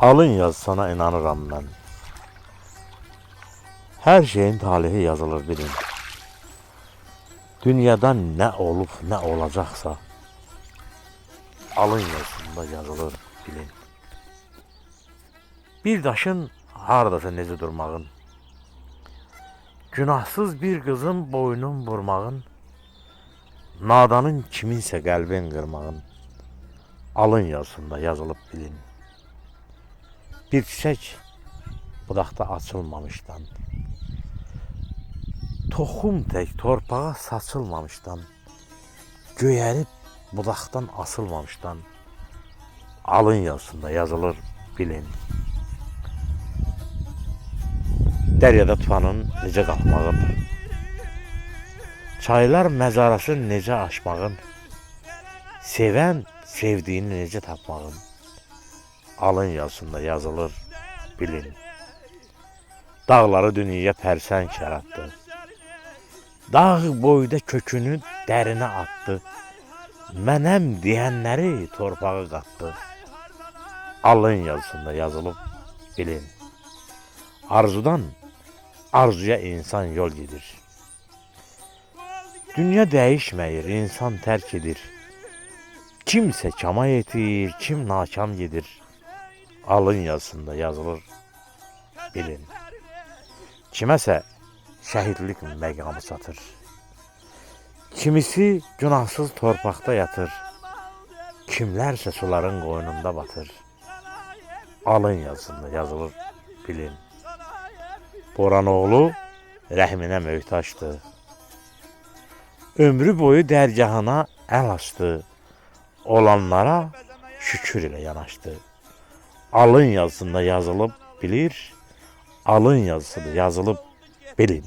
Alın yazsana inanıram ben. Her şeyin talihi yazılır bilin. Dünyada ne olup ne olacaksa alın yazısında yazılır bilin. Bir daşın hardasa nezi durmağın. Günahsız bir kızın boynun vurmağın. Nadanın kiminse kalbin kırmağın. Alın yazısında yazılıp bilin. Bir çiçek budakta açılmamıştan. Tohum tek torpağa saçılmamıştan. Göyərib budaktan asılmamıştan. Alın yazısında yazılır bilin. Deryada tufanın necə qalxmağın. Çaylar məzarası necə aşmağın. Sevən sevdiyini necə tapmağın. Alın yazısında yazılır bilin. Dağları dünyaya pərsəng yaratdı. Dağ boyda kökünü dərinə atdı. Mənəm deyənləri torpağa qatdı. Alın yazısında yazılıb bilin. Arzudan arzuya insan yol gedir. Dünya dəyişməyir, insan tərk edir. Kimsə kama yetir, kim nakam gedir. Alın yazısında yazılır bilin. Kiməsə şəhidlik məqamı çatır. Kimisi günahsız torpaqda yatır. Kimlərsə suların qoynunda batır. Alın yazısında yazılır bilin. Boranoğlu rəhminə möhtaçdı. Ömrü boyu dərgahına əl açdı. Olanlara şükür ilə yanaşdı. Alın yazısında yazılıb bilir, alın yazısında yazılıb bilin.